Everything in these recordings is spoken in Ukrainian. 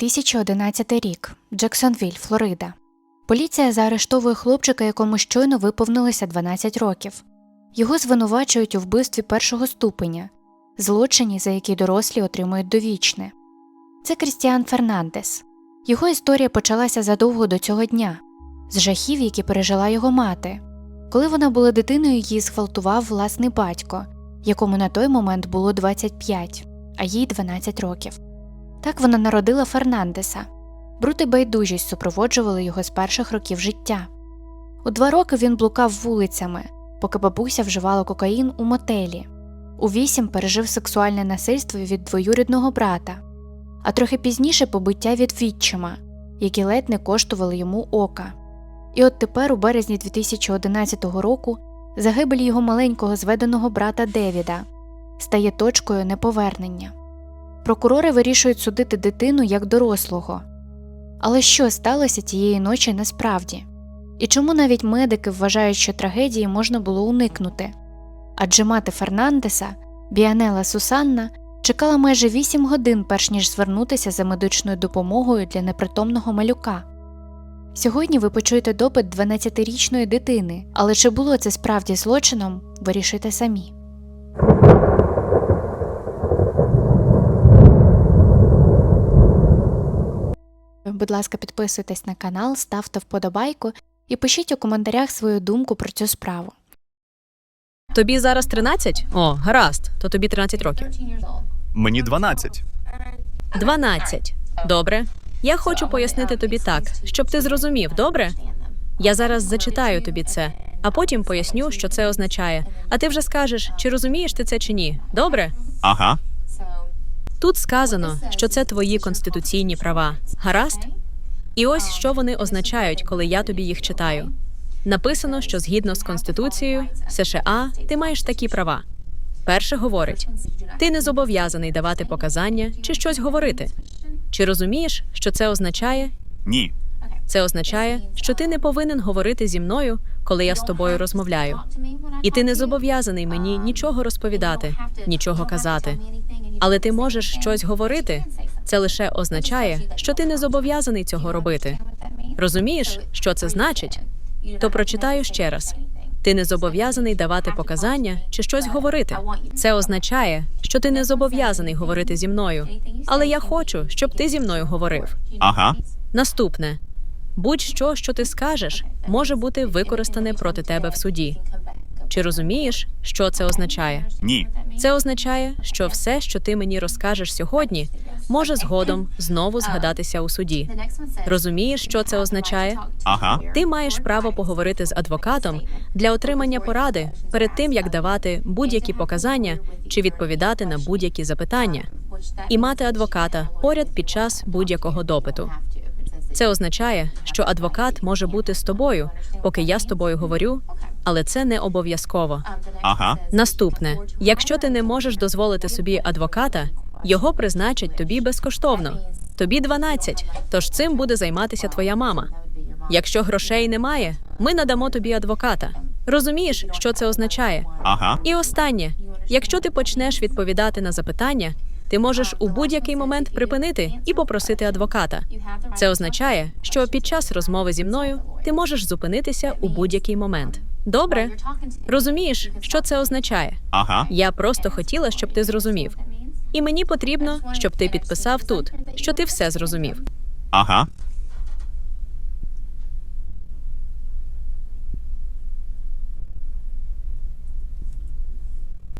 2011 рік. Джексонвіль, Флорида. Поліція заарештовує хлопчика, якому щойно виповнилося 12 років. Його звинувачують у вбивстві першого ступеня, злочині, за які дорослі отримують довічне. Це Крістіан Фернандес. Його історія почалася задовго до цього дня, з жахів, які пережила його мати. Коли вона була дитиною, її зґвалтував власний батько, якому на той момент було 25, а їй 12 років. Так вона народила Фернандеса. Брути байдужість супроводжували його з перших років життя. У два роки він блукав вулицями, поки бабуся вживала кокаїн у мотелі. У вісім пережив сексуальне насильство від двоюрідного брата, а трохи пізніше побиття від відчима, які ледь не коштували йому ока. І от тепер, у березні 2011 року, загибель його маленького зведеного брата Девіда стає точкою неповернення. Прокурори вирішують судити дитину як дорослого. Але що сталося тієї ночі насправді? І чому навіть медики вважають, що трагедії можна було уникнути? Адже мати Фернандеса, Біанела Сусанна, чекала майже 8 годин, перш ніж звернутися за медичною допомогою для непритомного малюка. Сьогодні ви почуєте допит 12-річної дитини, але чи було це справді злочином, вирішуйте самі. Будь ласка, підписуйтесь на канал, ставте вподобайку і пишіть у коментарях свою думку про цю справу. Тобі зараз 13? О, гаразд, то тобі 13 років. Мені 12. 12. Добре. Я хочу пояснити тобі так, щоб ти зрозумів, добре? Я зараз зачитаю тобі це, а потім поясню, що це означає. А ти вже скажеш, чи розумієш ти це чи ні. Добре? Ага. Тут сказано, що це твої конституційні права. Гаразд? І ось що вони означають, коли я тобі їх читаю. Написано, що згідно з Конституцією США ти маєш такі права. Перше говорить: ти не зобов'язаний давати показання чи щось говорити. Чи розумієш, що це означає? Ні. Це означає, що ти не повинен говорити зі мною, коли я з тобою розмовляю. І ти не зобов'язаний мені нічого розповідати, нічого казати. Але ти можеш щось говорити. Це лише означає, що ти не зобов'язаний цього робити. Розумієш, що це значить? То прочитаю ще раз. Ти не зобов'язаний давати показання чи щось говорити. Це означає, що ти не зобов'язаний говорити зі мною. Але я хочу, щоб ти зі мною говорив. Ага. Наступне будь-що, що ти скажеш, може бути використане проти тебе в суді. Чи розумієш, що це означає? Ні. Це означає, що все, що ти мені розкажеш сьогодні, може згодом знову згадатися у суді. Розумієш, що це означає? Ага. Ти маєш право поговорити з адвокатом для отримання поради перед тим, як давати будь-які показання чи відповідати на будь-які запитання, і мати адвоката поряд під час будь-якого допиту. Це означає, що адвокат може бути з тобою, поки я з тобою говорю, але це не обов'язково. Ага. Наступне: якщо ти не можеш дозволити собі адвоката, його призначать тобі безкоштовно. Тобі 12, тож цим буде займатися твоя мама. Якщо грошей немає, ми надамо тобі адвоката. Розумієш, що це означає? Ага. І останнє: якщо ти почнеш відповідати на запитання, ти можеш у будь-який момент припинити і попросити адвоката. Це означає, що під час розмови зі мною ти можеш зупинитися у будь-який момент. Добре? Розумієш, що це означає? Ага. Я просто хотіла, щоб ти зрозумів. І мені потрібно, щоб ти підписав тут, що ти все зрозумів. Ага.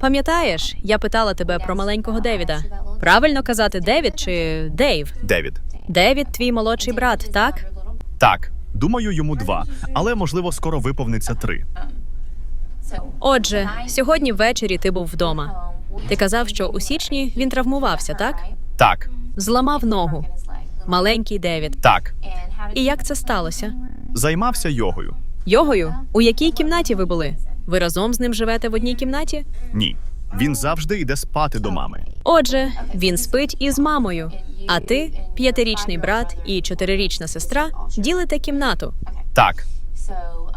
Пам'ятаєш, я питала тебе про маленького Девіда. Правильно казати Девід чи Дейв? Девід. Девід, твій молодший брат, так? Так. Думаю, йому два, але можливо скоро виповниться три. Отже, сьогодні ввечері ти був вдома. Ти казав, що у січні він травмувався, так? Так. Зламав ногу. Маленький Девід. Так. І як це сталося? Займався йогою. Йогою? У якій кімнаті ви були? Ви разом з ним живете в одній кімнаті? Ні. Він завжди йде спати до мами. Отже, він спить із мамою. А ти, п'ятирічний брат і чотирирічна сестра, ділите кімнату. Так. Um,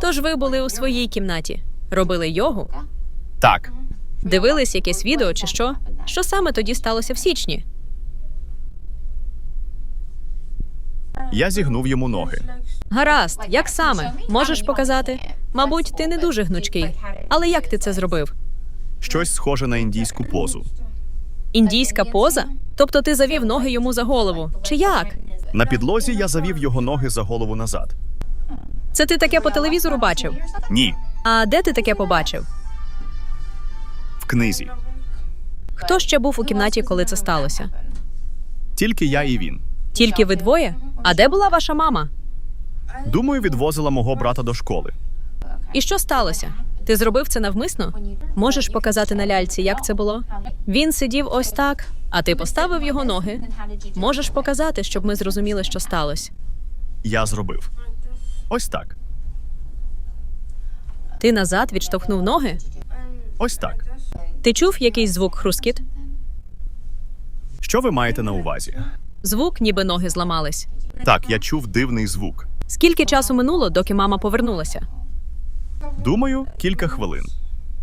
Тож ви були у своїй кімнаті, робили йогу? Так. Дивились якесь відео чи що? Що саме тоді сталося в січні? Я зігнув йому ноги. Гаразд, як саме? Можеш показати? Мабуть, ти не дуже гнучкий. Але як ти це зробив? Щось схоже на індійську позу. Індійська поза? Тобто ти завів ноги йому за голову? Чи як? На підлозі я завів його ноги за голову назад. Це ти таке по телевізору бачив? Ні, А де ти таке побачив? в книзі. Хто ще був у кімнаті, коли це сталося? Тільки я і він. Тільки ви двоє? А де була ваша мама? Думаю, відвозила мого брата до школи. І що сталося? Ти зробив це навмисно? Можеш показати на ляльці, як це було? Він сидів ось так, а ти поставив його ноги. Можеш показати, щоб ми зрозуміли, що сталося. Я зробив. Ось так. Ти назад відштовхнув ноги? Ось так. Ти чув якийсь звук хрускіт? Що ви маєте на увазі? Звук, ніби ноги зламались. Так, я чув дивний звук. Скільки часу минуло, доки мама повернулася? Думаю, кілька хвилин.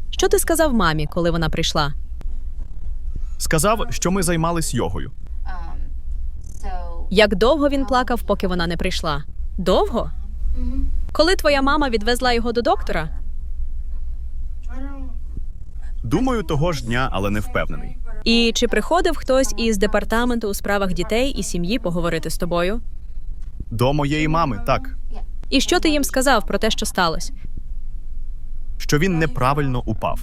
Що ти сказав мамі, коли вона прийшла? Сказав, що ми займались йогою. Як довго він плакав, поки вона не прийшла? Довго? Коли твоя мама відвезла його до доктора? Думаю, того ж дня, але не впевнений. І чи приходив хтось із департаменту у справах дітей і сім'ї поговорити з тобою? До моєї мами, так, І що ти їм сказав про те, що сталося? що він неправильно упав.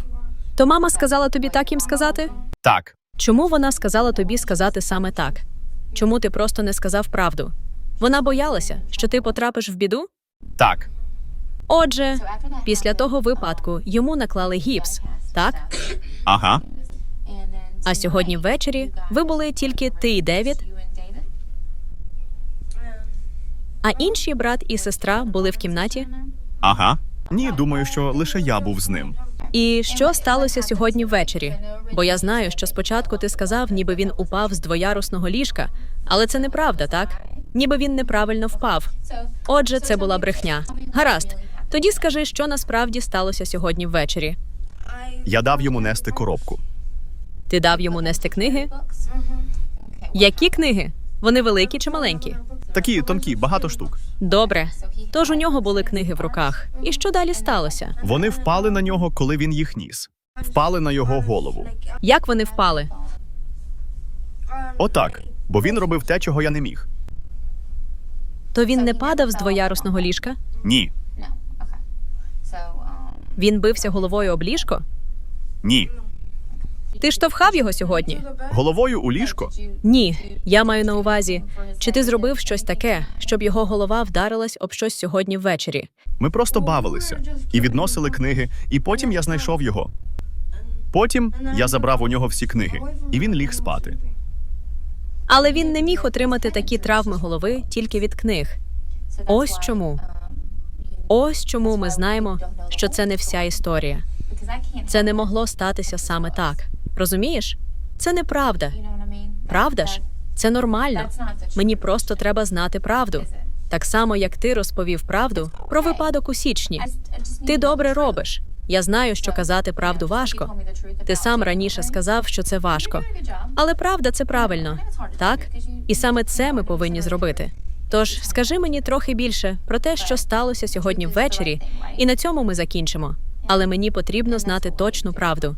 То мама сказала тобі так їм сказати? Так, Чому вона сказала тобі сказати саме так? Чому ти просто не сказав правду? Вона боялася, що ти потрапиш в біду? так, Отже, після того випадку йому наклали гіпс, так? ага, А сьогодні ввечері ви були тільки ти і Девід, а інші брат і сестра були в кімнаті. ага. Ні, думаю, що лише я був з ним. І що сталося сьогодні ввечері? Бо я знаю, що спочатку ти сказав, ніби він упав з двоярусного ліжка, але це неправда, так? Ніби він неправильно впав. Отже, це була брехня. Гаразд. Тоді скажи, що насправді сталося сьогодні ввечері. Я дав йому нести коробку. Ти дав йому нести книги? Які книги? Вони великі чи маленькі? Такі тонкі, багато штук. Добре. Тож у нього були книги в руках. І що далі сталося? Вони впали на нього, коли він їх ніс. Впали на його голову. Як вони впали? Отак. Бо він робив те, чого я не міг. То він не падав з двоярусного ліжка? Ні, Він бився головою об ліжко? ні. Ти штовхав його сьогодні? Головою у ліжко. Ні, я маю на увазі, чи ти зробив щось таке, щоб його голова вдарилась об щось сьогодні ввечері? Ми просто бавилися і відносили книги, і потім я знайшов його. Потім я забрав у нього всі книги, і він ліг спати. Але він не міг отримати такі травми голови тільки від книг. Ось чому. Ось чому ми знаємо, що це не вся історія. Це не могло статися саме так. Розумієш? Це неправда. Правда ж? Це нормально. Мені просто треба знати правду. Так само, як ти розповів правду про випадок у січні. Ти добре робиш. Я знаю, що казати правду важко. Ти сам раніше сказав, що це важко. Але правда це правильно, так? І саме це ми повинні зробити. Тож скажи мені трохи більше про те, що сталося сьогодні ввечері, і на цьому ми закінчимо. Але мені потрібно знати точну правду.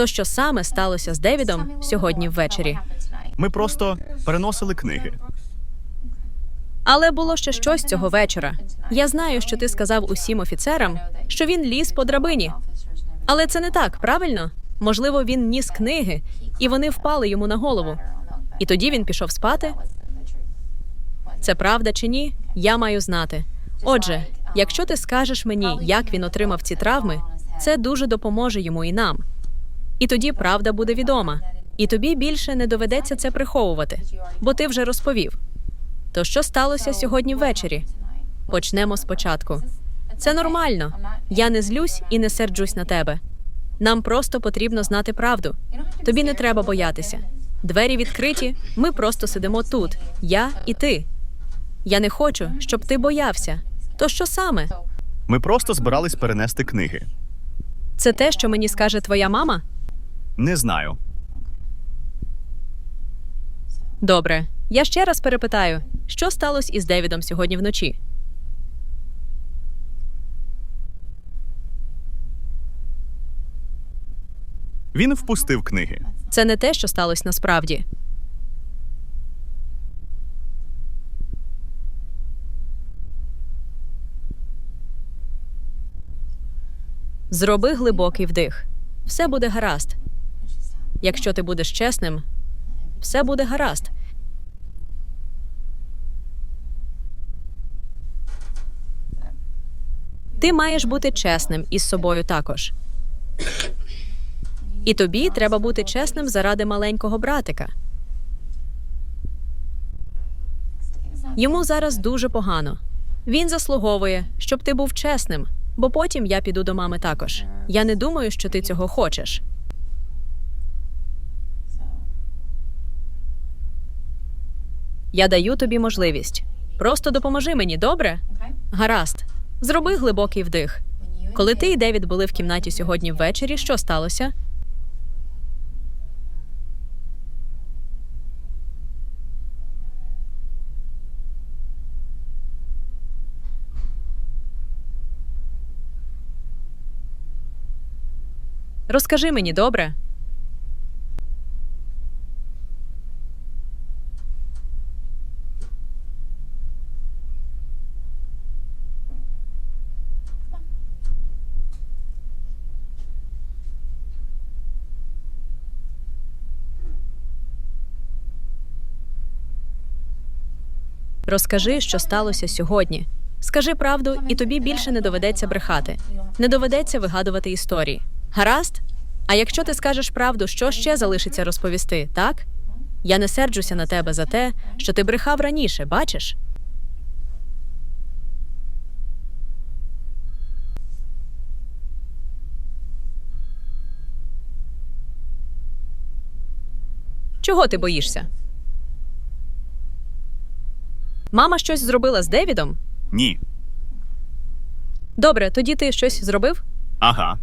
То, що саме сталося з Девідом сьогодні ввечері. Ми просто переносили книги. Але було ще щось цього вечора. Я знаю, що ти сказав усім офіцерам, що він ліз по драбині. Але це не так, правильно? Можливо, він ніс книги, і вони впали йому на голову. І тоді він пішов спати. Це правда чи ні? Я маю знати. Отже, якщо ти скажеш мені, як він отримав ці травми, це дуже допоможе йому і нам. І тоді правда буде відома. І тобі більше не доведеться це приховувати, бо ти вже розповів. То що сталося сьогодні ввечері? Почнемо спочатку. Це нормально. Я не злюсь і не серджусь на тебе. Нам просто потрібно знати правду. Тобі не треба боятися. Двері відкриті, ми просто сидимо тут, я і ти. Я не хочу, щоб ти боявся. То що саме? Ми просто збирались перенести книги. Це те, що мені скаже твоя мама? Не знаю. Добре. Я ще раз перепитаю, що сталося із Девідом сьогодні вночі? Він впустив книги. Це не те, що сталося насправді. Зроби глибокий вдих. Все буде гаразд. Якщо ти будеш чесним, все буде гаразд. Ти маєш бути чесним із собою також. І тобі треба бути чесним заради маленького братика. Йому зараз дуже погано. Він заслуговує, щоб ти був чесним, бо потім я піду до мами також. Я не думаю, що ти цього хочеш. Я даю тобі можливість. Просто допоможи мені, добре? Гаразд. Зроби глибокий вдих. Коли ти і Девід були в кімнаті сьогодні ввечері, що сталося? Розкажи мені, добре? Розкажи, що сталося сьогодні. Скажи правду, і тобі більше не доведеться брехати. Не доведеться вигадувати історії. Гаразд? А якщо ти скажеш правду, що ще залишиться розповісти, так? Я не серджуся на тебе за те, що ти брехав раніше, бачиш? Чого ти боїшся? Мама щось зробила з Девідом? Ні. Добре, тоді ти щось зробив? Ага.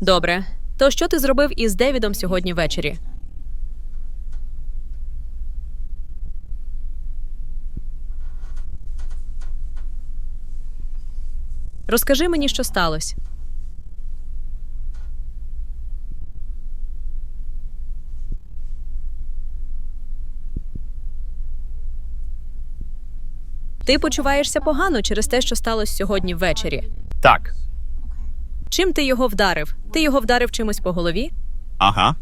Добре. То що ти зробив із Девідом сьогодні ввечері? Розкажи мені, що сталося. Ти почуваєшся погано через те, що сталося сьогодні ввечері. Так. Чим ти його вдарив? Ти його вдарив чимось по голові? Ага.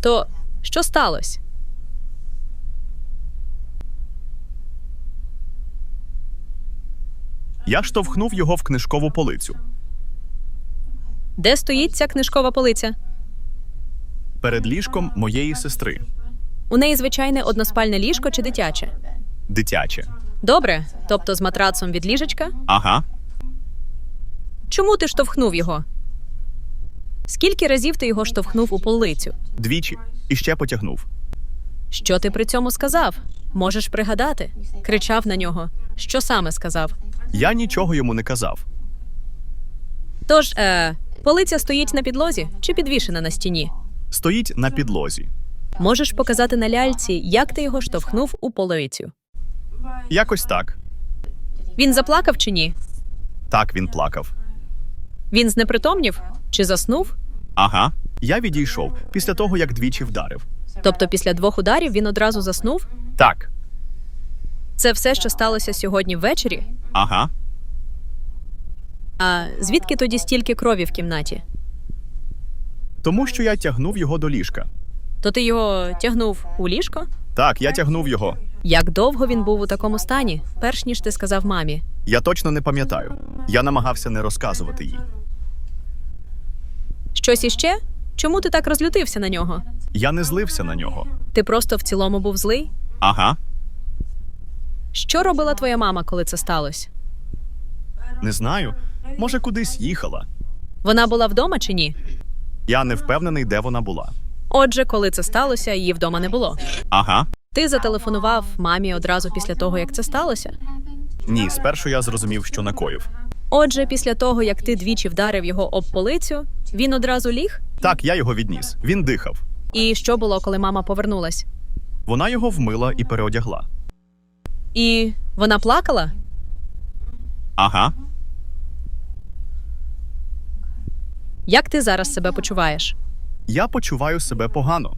То що сталося? Я штовхнув його в книжкову полицю. Де стоїть ця книжкова полиця? Перед ліжком моєї сестри. У неї звичайне односпальне ліжко чи дитяче? Дитяче. Добре, тобто з матрацом від ліжечка. Ага. Чому ти штовхнув його? Скільки разів ти його штовхнув у полицю? Двічі. І ще потягнув. Що ти при цьому сказав? Можеш пригадати? Кричав на нього. Що саме сказав? Я нічого йому не казав. Тож, е, полиця стоїть на підлозі чи підвішена на стіні? Стоїть на підлозі. Можеш показати на ляльці, як ти його штовхнув у полицю. Якось так. Він заплакав чи ні? Так він плакав. Він знепритомнів чи заснув? Ага. Я відійшов після того, як двічі вдарив. Тобто після двох ударів він одразу заснув? Так. Це все, що сталося сьогодні ввечері? Ага. А звідки тоді стільки крові в кімнаті? Тому що я тягнув його до ліжка. То ти його тягнув у ліжко? Так, я тягнув його. Як довго він був у такому стані, перш ніж ти сказав мамі? Я точно не пам'ятаю. Я намагався не розказувати їй. Щось іще? Чому ти так розлютився на нього? Я не злився на нього. Ти просто в цілому був злий? Ага. Що робила твоя мама, коли це сталося? Не знаю. Може, кудись їхала. Вона була вдома чи ні? Я не впевнений, де вона була. Отже, коли це сталося, її вдома не було. Ага. Ти зателефонував мамі одразу після того, як це сталося. Ні, спершу я зрозумів, що накоїв. Отже, після того, як ти двічі вдарив його об полицю, він одразу ліг? Так, я його відніс. Він дихав. І що було, коли мама повернулась? Вона його вмила і переодягла. І вона плакала? Ага. Як ти зараз себе почуваєш? Я почуваю себе погано.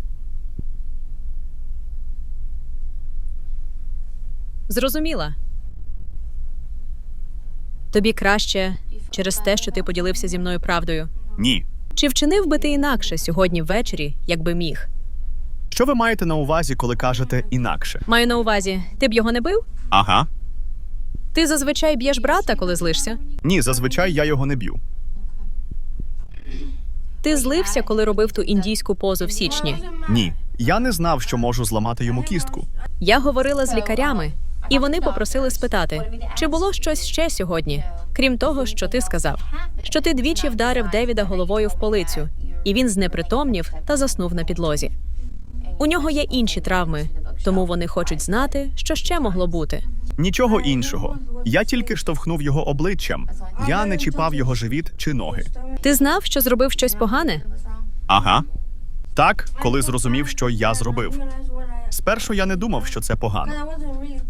Зрозуміла. Тобі краще через те, що ти поділився зі мною правдою. Ні. Чи вчинив би ти інакше сьогодні ввечері, якби міг? Що ви маєте на увазі, коли кажете інакше? Маю на увазі, ти б його не бив? Ага. Ти зазвичай б'єш брата, коли злишся? Ні, зазвичай я його не б'ю. Ти злився, коли робив ту індійську позу в січні. Ні. Я не знав, що можу зламати йому кістку. Я говорила з лікарями, і вони попросили спитати, чи було щось ще сьогодні, крім того, що ти сказав, що ти двічі вдарив Девіда головою в полицю, і він знепритомнів та заснув на підлозі. У нього є інші травми, тому вони хочуть знати, що ще могло бути. Нічого іншого. Я тільки штовхнув його обличчям. Я не чіпав його живіт чи ноги. Ти знав, що зробив щось погане? Ага. Так, коли зрозумів, що я зробив. Спершу я не думав, що це погано.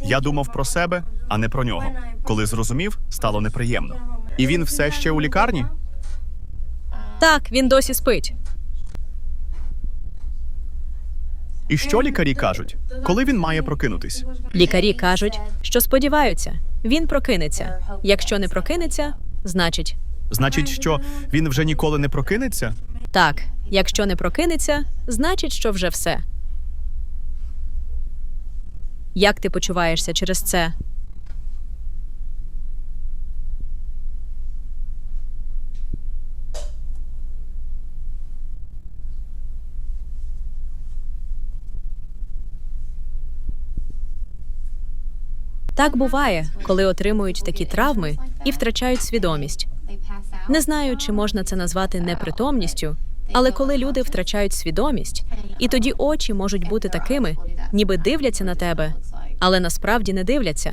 Я думав про себе, а не про нього. Коли зрозумів, стало неприємно. І він все ще у лікарні? Так, він досі спить. І що лікарі кажуть? Коли він має прокинутись? Лікарі кажуть, що сподіваються, він прокинеться. Якщо не прокинеться, значить Значить, що він вже ніколи не прокинеться? так. Якщо не прокинеться, значить, що вже все. Як ти почуваєшся через це? Так буває, коли отримують такі травми і втрачають свідомість. Не знаю, чи можна це назвати непритомністю, але коли люди втрачають свідомість, і тоді очі можуть бути такими, ніби дивляться на тебе, але насправді не дивляться.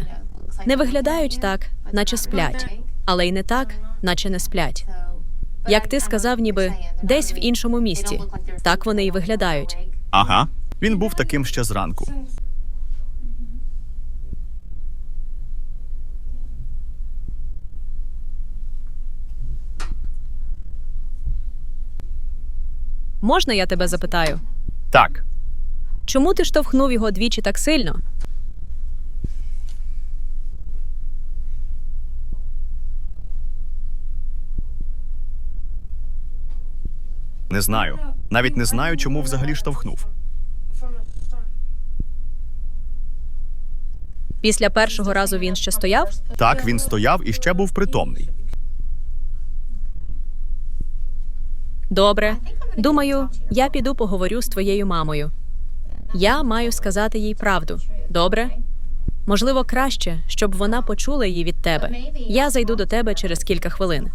Не виглядають так, наче сплять, але й не так, наче не сплять. Як ти сказав, ніби десь в іншому місті. Так вони й виглядають. Ага. Він був таким ще зранку. Можна я тебе запитаю? Так. Чому ти штовхнув його двічі так сильно? Не знаю. Навіть не знаю, чому взагалі штовхнув. Після першого разу він ще стояв? Так, він стояв і ще був притомний. Добре. Думаю, я піду поговорю з твоєю мамою. Я маю сказати їй правду. Добре? Можливо, краще, щоб вона почула її від тебе. Я зайду до тебе через кілька хвилин.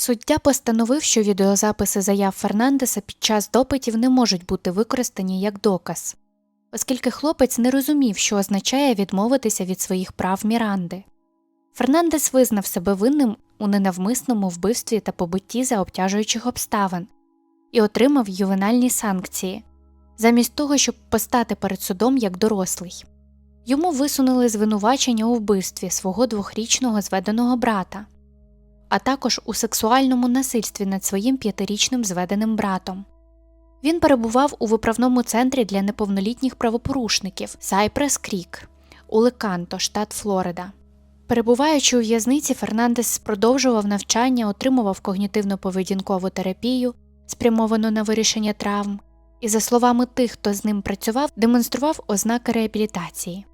Суддя постановив, що відеозаписи заяв Фернандеса під час допитів не можуть бути використані як доказ, оскільки хлопець не розумів, що означає відмовитися від своїх прав Міранди. Фернандес визнав себе винним у ненавмисному вбивстві та побитті за обтяжуючих обставин і отримав ювенальні санкції, замість того, щоб постати перед судом як дорослий. Йому висунули звинувачення у вбивстві свого двохрічного зведеного брата а також у сексуальному насильстві над своїм п'ятирічним зведеним братом. Він перебував у виправному центрі для неповнолітніх правопорушників Сайпрес Крік у Леканто, штат Флорида. Перебуваючи у в'язниці, Фернандес продовжував навчання, отримував когнітивно-поведінкову терапію, спрямовану на вирішення травм, і, за словами тих, хто з ним працював, демонстрував ознаки реабілітації.